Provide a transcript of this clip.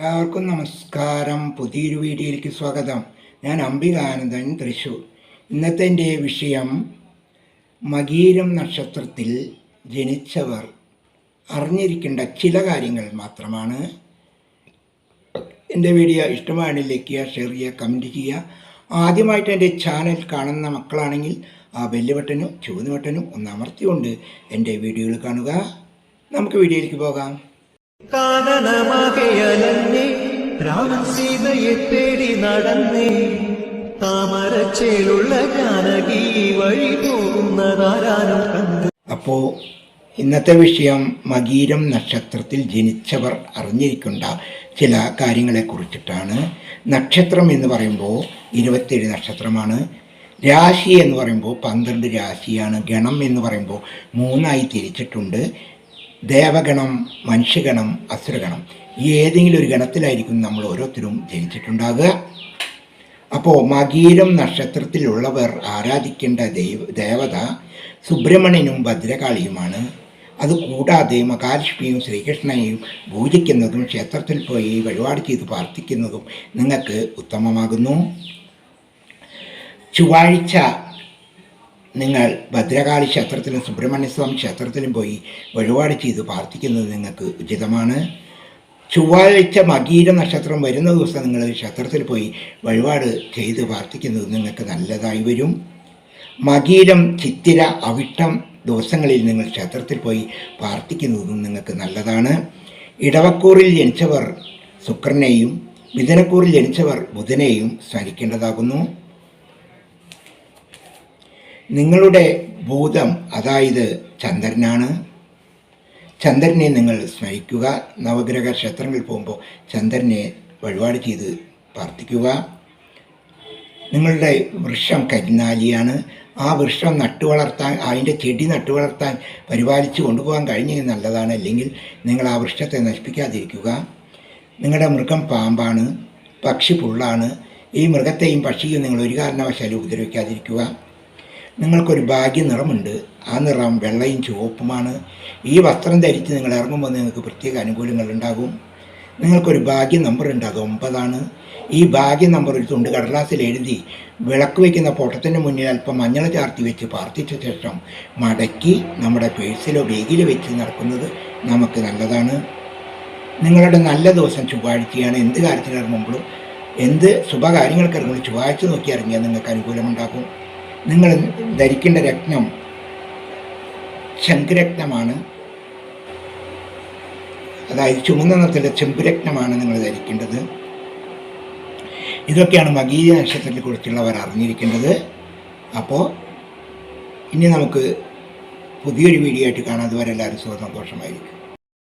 എല്ലാവർക്കും നമസ്കാരം. പുതിയൊരു വീഡിയോയിലേക്ക് സ്വാഗതം. ഞാൻ അംബികാനന്ദൻ തൃശൂർ. ഇന്നത്തെ എന്റെ വിഷയം മകീരം നക്ഷത്രത്തിൽ ജനിച്ചവർ അറിഞ്ഞിരിക്കേണ്ട ചില കാര്യങ്ങൾ മാത്രമാണ്. എന്റെ വീഡിയോ ഇഷ്ടമാണ് ലൈക്ക് ചെയ്യുക ഷെയർ ചെയ്യുക കമന്റ് ചെയ്യുക. ആദ്യമായിട്ട് എന്റെ ചാനൽ കാണുന്ന മക്കളാണെങ്കിൽ ആ ബെല്ല് ബട്ടനും ചുവന്ന ബട്ടനും ഒന്ന് അമർത്തിക്കൊണ്ട് എന്റെ വീഡിയോകൾ കാണുക. നമുക്ക് വീഡിയോയിലേക്ക് പോകാം. കാനനമാകയലന്നേ രാമൻ സീതയെ തേടി നടന്നേ താമരച്ചേലുള്ള ജാനകി വഴി പോകുന്നതാരാനും കണ്ട്. അപ്പോ ഇന്നത്തെ വിഷയം മകീരം നക്ഷത്രത്തിൽ ജനിച്ചവർ അറിഞ്ഞിരിക്കേണ്ട ചില കാര്യങ്ങളെ കുറിച്ചിട്ടാണ്. നക്ഷത്രം എന്ന് പറയുമ്പോൾ ഇരുപത്തേഴ് നക്ഷത്രമാണ്. രാശി എന്ന് പറയുമ്പോൾ പന്ത്രണ്ട് രാശിയാണ്. ഗണം എന്ന് പറയുമ്പോൾ മൂന്നായി തിരിച്ചിട്ടുണ്ട്. ദേവഗണം മനുഷ്യഗണം അസുരഗണം. ഈ ഏതെങ്കിലും ഒരു ഗണത്തിലായിരിക്കും നമ്മൾ ഓരോരുത്തരും ജനിച്ചിട്ടുണ്ടാകുക അപ്പോൾ മകീരം നക്ഷത്രത്തിലുള്ളവർ ആരാധിക്കേണ്ട ദൈവ ദേവത സുബ്രഹ്മണ്യനും ഭദ്രകാളിയുമാണ്. അതുകൂടാതെ മഹാലക്ഷ്മിയും ശ്രീകൃഷ്ണനെയും പൂജിക്കുന്നതും ക്ഷേത്രത്തിൽ പോയി വഴിപാട് ചെയ്ത് പ്രാർത്ഥിക്കുന്നതും നിങ്ങൾക്ക് ഉത്തമമാകുന്നു. ചൊവ്വാഴ്ച നിങ്ങൾ ഭദ്രകാളി ക്ഷേത്രത്തിലും സുബ്രഹ്മണ്യസ്വാമി ക്ഷേത്രത്തിലും പോയി വഴിപാട് ചെയ്ത് പ്രാർത്ഥിക്കുന്നത് നിങ്ങൾക്ക് ഉചിതമാണ്. ചൊവ്വാഴ്ച മകീര നക്ഷത്രം വരുന്ന ദിവസം നിങ്ങൾ ക്ഷേത്രത്തിൽ പോയി വഴിപാട് ചെയ്ത് പ്രാർത്ഥിക്കുന്നത് നിങ്ങൾക്ക് നല്ലതായി വരും. മകീരം ചിത്തിര അവിട്ടം ദിവസങ്ങളിൽ നിങ്ങൾ ക്ഷേത്രത്തിൽ പോയി പ്രാർത്ഥിക്കുന്നതും നിങ്ങൾക്ക് നല്ലതാണ്. ഇടവക്കൂറിൽ ജനിച്ചവർ ശുക്രനെയും മിഥുനക്കൂറിൽ ജനിച്ചവർ ബുധനെയും സ്മരിക്കേണ്ടതാകുന്നു. നിങ്ങളുടെ ഭൂതം അതായത് ചന്ദ്രനാണ്. ചന്ദ്രനെ നിങ്ങൾ സ്നേഹിക്കുക നവഗ്രഹ ക്ഷേത്രങ്ങളിൽ പോകുമ്പോൾ ചന്ദ്രനെ വഴിപാട് ചെയ്ത് പ്രാർത്ഥിക്കുക. നിങ്ങളുടെ വൃക്ഷം കരിനാലിയാണ്. ആ വൃക്ഷം നട്ടുവളർത്താൻ അതിന്റെ ചെടി നട്ടുവളർത്താൻ പരിപാലിച്ച് കൊണ്ടുപോകാൻ കഴിഞ്ഞെങ്കിൽ നല്ലതാണ്. അല്ലെങ്കിൽ നിങ്ങൾ ആ വൃക്ഷത്തെ നശിപ്പിക്കാതിരിക്കുക. നിങ്ങളുടെ മൃഗം പാമ്പാണ് പക്ഷി പുള്ളാണ്. ഈ മൃഗത്തെയും പക്ഷിയും നിങ്ങൾ ഒരു കാരണവശാലും ഉപദ്രവിക്കാതിരിക്കുക. നിങ്ങൾക്കൊരു ഭാഗ്യ നിറമുണ്ട് ആ നിറം വെള്ളയും ചുവപ്പുമാണ്. ഈ വസ്ത്രം ധരിച്ച് നിങ്ങൾ ഇറങ്ങുമ്പോൾ നിങ്ങൾക്ക് പ്രത്യേക അനുകൂലങ്ങൾ ഉണ്ടാകും നിങ്ങൾക്കൊരു ഭാഗ്യ നമ്പർ ഉണ്ട് അത് ഒമ്പതാണ്. ഈ ഭാഗ്യ നമ്പർ ഒരു തുണ്ട് കടലാസിൽ എഴുതി വിളക്ക് വയ്ക്കുന്ന പൊട്ടത്തിന്റെ മുന്നിൽ അല്പം മഞ്ഞൾ ചാർത്തി വെച്ച് പ്രാർത്ഥിച്ച ശേഷം മടക്കി നമ്മുടെ പേഴ്സിലോ ബേഗിലോ വെച്ച് നടക്കുന്നത് നമുക്ക് നല്ലതാണ്. നിങ്ങളുടെ നല്ല ദിവസം ചൊവ്വാഴ്ചയാണ്. എന്ത് കാര്യത്തിനിറങ്ങുമ്പോഴും എന്ത് ശുഭകാര്യങ്ങൾക്ക് ഇറങ്ങുമ്പോൾ ചൊവ്വാഴ്ച നോക്കി ഇറങ്ങിയാൽ നിങ്ങൾക്ക് അനുകൂലമുണ്ടാകും. നിങ്ങൾ ധരിക്കേണ്ട രത്നം ശംഖുരത്നമാണ്. അതായത് ചുമന്ന നിറത്തിലെ ചെമ്പുരത്നമാണ് നിങ്ങൾ ധരിക്കേണ്ടത്. ഇതൊക്കെയാണ് മകീയ നക്ഷത്രത്തെ കുറിച്ചുള്ളവർ അറിഞ്ഞിരിക്കേണ്ടത്. അപ്പോൾ ഇനി നമുക്ക് പുതിയൊരു വീഡിയോ ആയിട്ട് കാണാം. അതുവരെ എല്ലാവരും സുഖ സന്തോഷമായിരിക്കും.